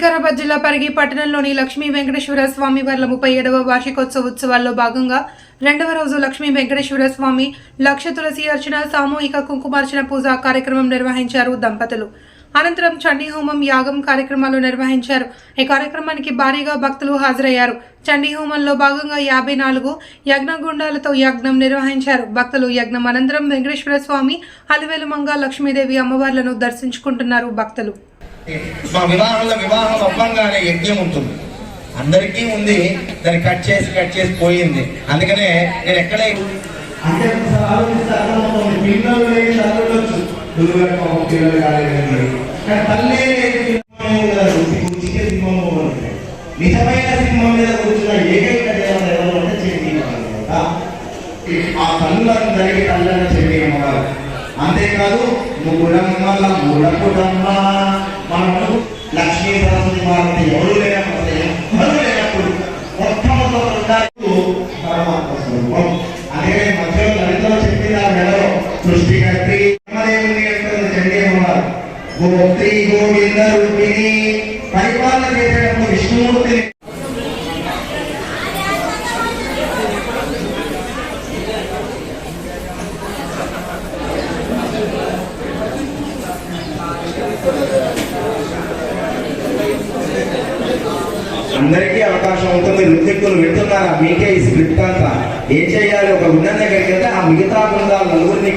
వికారాబాద్ జిల్లా పరిగి పట్టణంలోని లక్ష్మీ వెంకటేశ్వర స్వామి వార్ల ముప్పై ఏడవ వార్షికోత్సవ ఉత్సవాల్లో భాగంగా రెండవ రోజు లక్ష్మీ వెంకటేశ్వర స్వామి లక్ష తులసి అర్చన సామూహిక కుంకుమార్చన పూజ కార్యక్రమం నిర్వహించారు దంపతులు. అనంతరం చండీ హోమం యాగం కార్యక్రమాలు నిర్వహించారు. ఈ కార్యక్రమానికి భారీగా భక్తులు హాజరయ్యారు. చండీ హోమంలో భాగంగా యాభై నాలుగు యజ్ఞగుండాలతో యజ్ఞం నిర్వహించారు. భక్తులు యజ్ఞం అనంతరం వెంకటేశ్వర స్వామి అలివేలుమంగ లక్ష్మీదేవి అమ్మవార్లను దర్శించుకుంటున్నారు భక్తులు. మా వివాహంలో వివాహం అవ్వంగానే యజ్ఞం ఉంటుంది. అందరికీ ఉంది దాన్ని కట్ చేసి కట్ చేసి పోయింది. అందుకనే నేను ఎక్కడే అంటే నిజమైన సింహం మీద కూర్చున్న ఏకైక దేవత ఎవరు అంటే చెంది ఆ తల్లులందరికీ తల్లని చెంది అమ్మగారు అంతేకాదు ముగ్గురమ్మల మూడకుడమ్మ మనకు లక్ష్మీ సరస్వతి మారుతి ఎవరు లేనప్పుడు ఎవరు లేనప్పుడు మొట్టమొదటి పరమాత్మ స్వరూపం అదే మధ్యలో దళితులు చెప్పింది ఆ సృష్టి కట్టి బ్రహ్మదేవుని అంటుంది చండీ అమ్మవారు గోత్రి గోవింద రూపిణి. పరిపాలన చేసేటప్పుడు విష్ణుమూర్తిని అందరికీ అవకాశం ఉంటుంది. రుద్దిక్కులు వింటున్నారా? మీకే ఈ స్క్రిప్ట్ అంతా. ఏం చేయాలి? ఒక బృందం దగ్గరికి వెళ్తే ఆ మిగతా బృందాలు నలుగురిని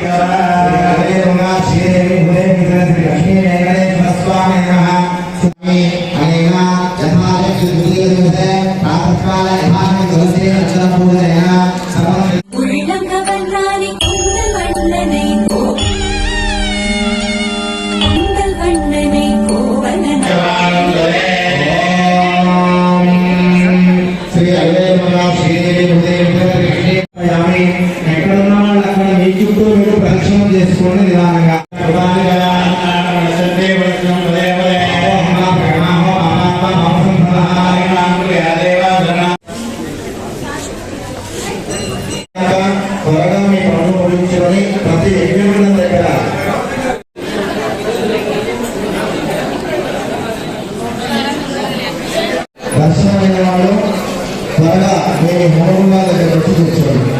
ప్రదక్షిణం నిదానంగా త్వరగా మీ పనులు ముగించుకొని ప్రతి యజ్ఞం దగ్గర దర్శనమైన వాళ్ళు త్వరగా మీ మూడుగా దగ్గర వచ్చి కూర్చోండి.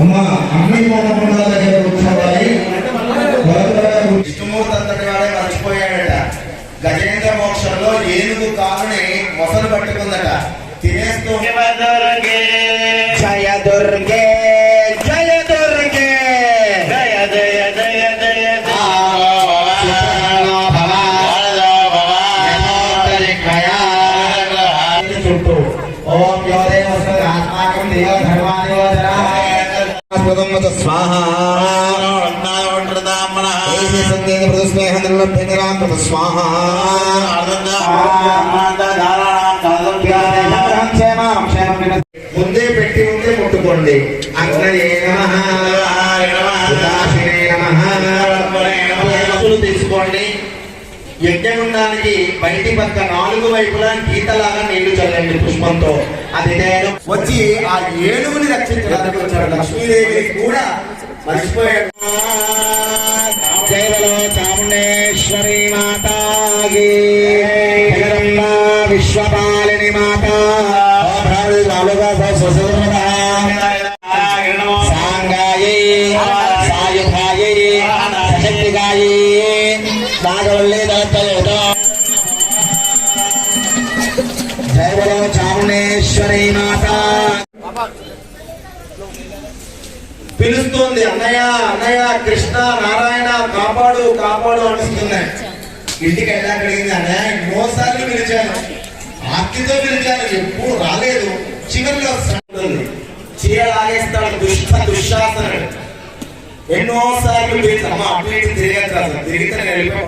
అమ్మా అన్ని మూడుగా దగ్గర కూర్చోవాలి విష్ణుమూర్తి అంతటి వాడే మర్చిపోయాడట గజేంద్ర మోక్షంలో ఏనుగు కాలుని మొసలు పట్టుకుందట తినేస్తూ జయ దుర్గే జయ దుర్గే జయ జయ జయ జయ. ముందే పెట్టి ముందే ముట్టుకోండి. అగ్నయే నమః. ఉదాసినే తీసుకోండి. యజ్ఞగుండానికి బయటి పక్క నాలుగు వైపులా గీతలాగా నీళ్ళు చల్లండి. పుష్పంతో అది నేను వచ్చి ఆ ఏనుగుని రక్షించడానికి వచ్చాడు. లక్ష్మీదేవిని కూడా మర్చిపోయాడు. చాముండేశ్వరి మాతాగి విశ్వపాలిని మాత. సాంగాయే సాయుధాయే శక్తిగాయే నాగవల్లి దళతయోతో జయ చాముండేశ్వరి మాత. పిలుస్తుంది అన్నయ్య అన్నయ్య కృష్ణ నారాయణ కాపాడు కాపాడు అనిస్తున్నాయి ఇంటికి ఎలా అడిగింది అన్నయ్య ఎన్నోసార్లు పిలిచాను. ఆర్తితో పిలిచాను ఎప్పుడు రాలేదు. చివరిలో వస్తుంది చీరలాగేస్తాడు దుష్ట దుశ్శాసనుడు. ఎన్నోసార్లు పిలిచాను. అమ్మ అటు ఇటు తిరిగాను తిరిగితే వెళ్ళిపో